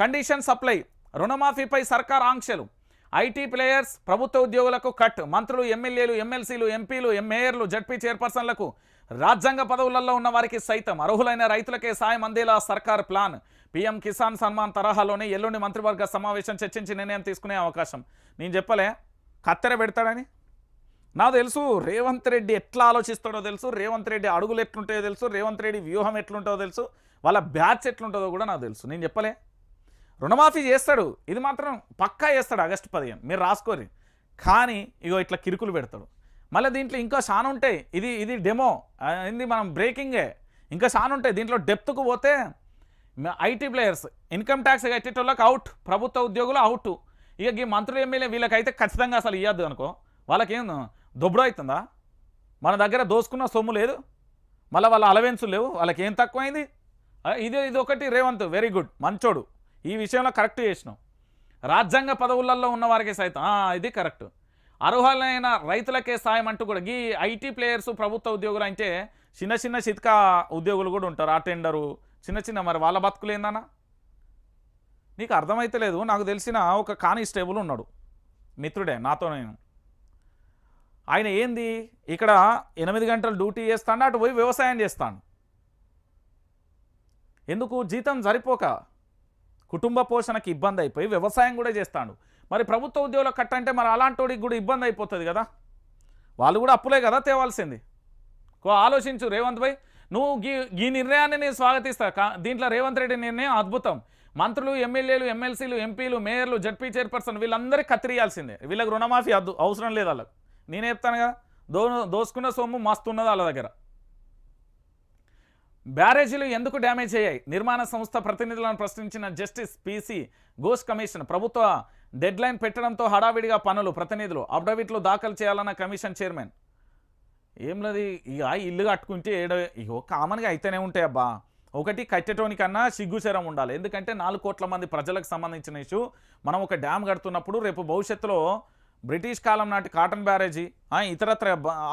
Condition supply రుణమాఫీపై సర్కార్ ఆంక్షలు. IT players ప్రభుత్వ ఉద్యోగులకు కట్ మంత్రులు ఎమ్మెల్యేలు ఎమ్మెల్సీలు ఎంపీలు మేయర్లు జడ్పీ చైర్పర్సన్లకు రాజ్యాంగ పదవులలో ఉన్న వారికి సైతం అర్హులైన రైతులకే సాయం అందేలా సర్కార్ ప్లాన్. పీఎం కిసాన్ సన్మాన్ తరహాలోనే ఎల్లుండి మంత్రివర్గ సమావేశం చర్చించి నిర్ణయం తీసుకునే అవకాశం. నేను చెప్పలే కత్తెర పెడతాడని? నాకు తెలుసు రేవంత్ రెడ్డి ఎట్లా ఆలోచిస్తాడో తెలుసు రేవంత్ రెడ్డి అడుగులు ఎట్లుంటాయో తెలుసు రేవంత్ రెడ్డి వ్యూహం ఎట్లుంటుందో తెలుసు వాళ్ళ బ్యాచ్ ఎట్లుంటుందో కూడా నాకు తెలుసు. నేను చెప్పలే. రుణమాఫీ చేస్తాడు. ఇది మాత్రం పక్కా చేస్తాడు ఆగస్టు పదిహేను. మీరు రాసుకోరు కానీ ఇగో ఇట్లా కిరుకులు పెడతాడు. మళ్ళీ దీంట్లో ఇంకా చాలా ఉంటాయి ఇది ఇది డెమో. ఇది మనం బ్రేకింగే. ఇంకా చాలా ఉంటాయి దీంట్లో డెప్త్కు పోతే ఐటీ ప్లేయర్స్ ఇన్కమ్ ట్యాక్స్ కట్టేటోళ్ళకి అవుట్ ప్రభుత్వ ఉద్యోగులు అవుట్. ఇక ఈ మంత్రులు ఎమ్మెల్యే వీళ్ళకైతే ఖచ్చితంగా అసలు ఇవ్వద్దు అనుకో. వాళ్ళకేం దొబ్బడు అవుతుందా? మన దగ్గర దోసుకున్న సొమ్ము లేదు. మళ్ళీ వాళ్ళ అలవెన్స్ లేవు. వాళ్ళకి ఏం తక్కువైంది ఇది ఇది ఒకటి రేవంత్ వెరీ గుడ్ మంచోడు. ఈ విషయంలో కరెక్ట్ చేసినాం రాజ్యాంగ పదవులలో ఉన్న వారికి సైతం ఇది కరెక్ట్. అర్హులైన రైతులకే సాయం అంటూ కూడా ఈ ఐటీ ప్లేయర్స్ ప్రభుత్వ ఉద్యోగులు అంటే చిన్న చిన్న చిత్క ఉద్యోగులు కూడా ఉంటారు. అటెండరు చిన్న చిన్న మరి వాళ్ళ బతుకులు ఏందన్నా? నీకు అర్థమైతలేదు నాకు తెలిసిన ఒక కానిస్టేబుల్ ఉన్నాడు. మిత్రుడే నాతో నేను. ఆయన ఏంది? ఇక్కడ ఎనిమిది గంటలు డ్యూటీ చేస్తాడు అటు పోయి వ్యవసాయం చేస్తాడు. ఎందుకు? జీతం సరిపోక. కుటుంబ పోషణకి ఇబ్బంది అయిపోయి వ్యవసాయం కూడా చేస్తాడు. మరి ప్రభుత్వ ఉద్యోగులకు కట్టంటే మరి అలాంటి కూడా ఇబ్బంది అయిపోతుంది కదా. వాళ్ళు కూడా అప్పులే కదా తేవాల్సింది. కో ఆలోచించు రేవంత్ భాయ్ నువ్వు గీ ఈ నిర్ణయాన్ని నేను స్వాగతిస్తా. కా- దీంట్లో రేవంత్ రెడ్డి నిర్ణయం అద్భుతం. మంత్రులు ఎమ్మెల్యేలు ఎమ్మెల్సీలు ఎంపీలు మేయర్లు జడ్పీ చైర్పర్సన్ వీళ్ళందరికీ కత్తిరియాల్సిందే. వీళ్ళకి రుణమాఫీ అద్దు అవసరం లేదు వాళ్ళకి. నేనే చెప్తాను కదా దో దోసుకున్న సొమ్ము మస్తు ఉన్నది వాళ్ళ దగ్గర. బ్యారేజీలు ఎందుకు డ్యామేజ్ అయ్యాయి? నిర్మాణ సంస్థ ప్రతినిధులను ప్రశ్నించిన జస్టిస్ పీసీ ఘోష్ కమిషన్ ప్రభుత్వ డెడ్లైన్ పెట్టడంతో హడావిడిగా పనులు ప్రతినిధులు అఫిడవిట్లు దాఖలు చేయాలన్న కమిషన్ చైర్మన్. ఏం లేదు ఇక ఇల్లు కట్టుకుంటే ఏడో ఇగో కామన్గా అయితేనే ఉంటాయి అబ్బా. ఒకటి కట్టేటోనికన్నా సిగ్గుచరం ఉండాలి. ఎందుకంటే నాలుగు కోట్ల మంది ప్రజలకు సంబంధించిన ఇష్యూ. మనం ఒక డ్యామ్ కడుతున్నప్పుడు రేపు భవిష్యత్తులో బ్రిటిష్ కాలం నాటి కాటన్ బ్యారేజీ ఇతరత్ర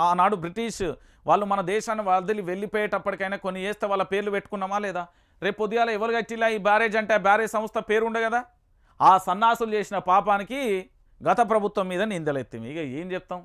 ఆనాడు బ్రిటిష్ వాళ్ళు మన దేశాన్ని వదిలి వెళ్ళిపోయేటప్పటికైనా కొన్ని చేస్తే వాళ్ళ పేర్లు పెట్టుకున్నామా లేదా? రేపు పొద్దుగాల ఎవరు కట్టిలా ఈ బ్యారేజ్ అంటే ఆ బ్యారేజ్ సంస్థ పేరు ఉండే కదా? ఆ సన్నాసులు చేసిన పాపానికి గత ప్రభుత్వం మీద నిందలెత్తాం ఇక ఏం చెప్తాం?